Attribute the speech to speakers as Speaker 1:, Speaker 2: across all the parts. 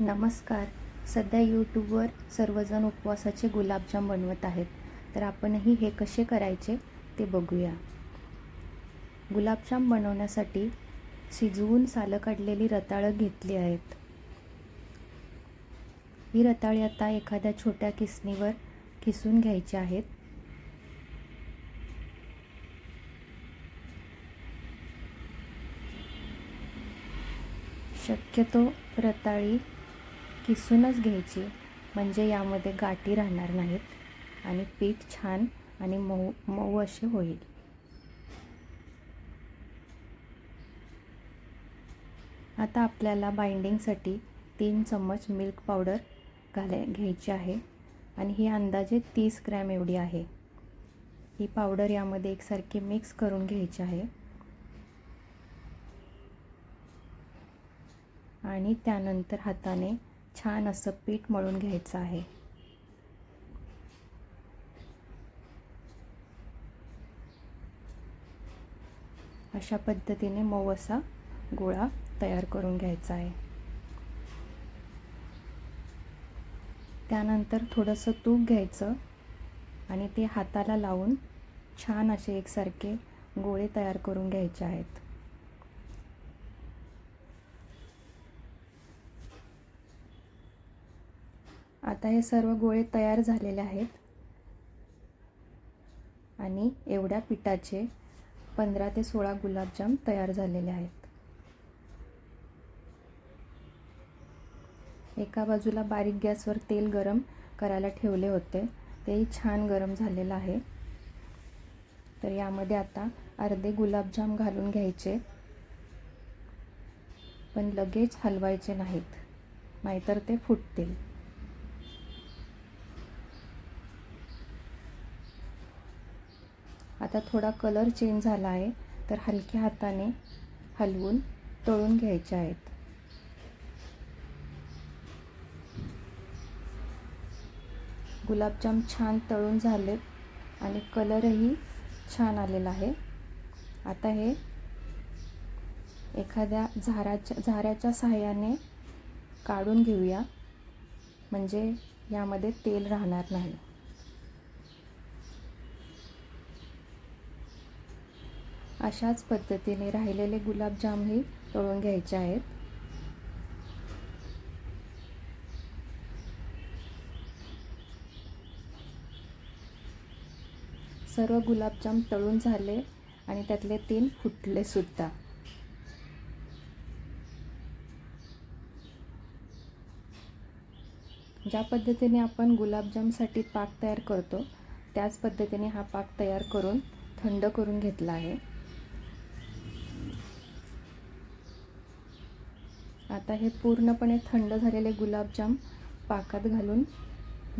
Speaker 1: नमस्कार. सध्या यूट्यूबवर सर्वजण उपवासाचे गुलाबजाम बनवत आहेत. तर आपणही हे कसे करायचे ते बघूया. गुलाबजाम बनवण्यासाठी शिजवून सालं काढलेली रताळं घेतली आहेत. ही रताळी आता एखाद्या छोट्या किसणीवर किसून घ्यायची आहेत. शक्यतो रताळी किसूनच घ्यायची म्हणजे यामध्ये गाठी राहणार नाहीत आणि पीठ छान आणि मऊ मऊ असे होईल. आता आपल्याला बाइंडिंगसाठी तीन चम्मच मिल्क पावडर घालाय घ्यायची आहे आणि ही अंदाजे तीस ग्रॅम एवढी आहे. ही पावडर यामध्ये एकसारखी मिक्स करून घ्यायची आहे. आणि त्यानंतर हाताने छान असं पीठ मळून घ्यायचं आहे. अशा पद्धतीने मऊ असा गोळा तयार करून घ्यायचा आहे. त्यानंतर थोडंसं तूप घ्यायचं आणि ते हाताला लावून छान असे एकसारखे गोळे तयार करून घ्यायचे आहेत. आता हे सर्व गोळे तयार झालेले आहेत. आणि एवढ्या पिठाचे पंधरा ते सोळा गुलाबजाम तयार झालेले आहेत. एका बाजूला बारीक गॅसवर तेल गरम करायला ठेवले होते. तेही छान गरम झालेलं आहे. तर यामध्ये आता अर्धे गुलाबजाम घालून घ्यायचे. पण लगेच हलवायचे नाहीत. नाहीतर ते फुटतील. आता थोडा कलर चेंज झाला आहे तर हलक्या हाताने हलवून तळून घ्यायचे आहेत. गुलाबजाम छान तळून झालेत आणि कलरही छान आलेला आहे. आता हे एखाद्या झाराच्या झाऱ्याच्या सहाय्याने काढून घेऊया म्हणजे यामध्ये तेल राहणार नाही. अशाच पद्धतीने राहिलेले गुलाबजामही तळून घ्यायचे आहेत. सर्व गुलाबजाम तळून झाले आणि त्यातले तीन फुटले सुद्धा. ज्या पद्धतीने आपण गुलाबजामसाठी पाक तयार करतो त्याच पद्धतीने हा पाक तयार करून थंड करून घेतला आहे. आता हे पूर्णपणे थंड झालेले गुलाबजाम पाकात घालून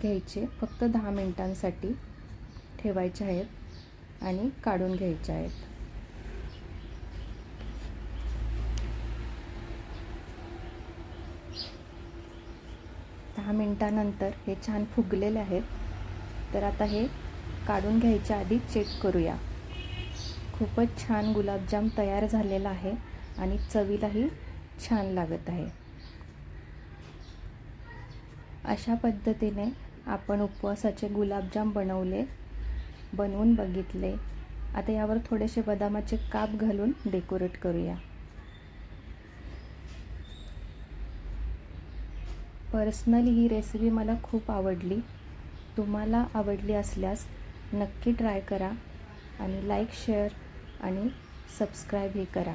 Speaker 1: घ्यायचे. फक्त दहा मिनटांसाठी ठेवायचे आहेत आणि काढून घ्यायचे आहेत. दहा मिनटानंतर हे छान फुगलेले आहेत. तर आता हे काढून घ्यायच्या आधी चेक करूया. खूपच छान गुलाबजाम तयार झालेला आहे आणि चवीलाही छान लागत आहे. अशा पद्धतीने आपण उपवासाचे गुलाबजाम बनवले बनवून बघितले. आता यावर थोडेसे बदामाचे काप घालून डेकोरेट करूया. पर्सनली ही रेसिपी मला खूप आवडली. तुम्हाला आवडली असल्यास नक्की ट्राय करा आणि लाईक शेअर आणि सबस्क्राईबही करा.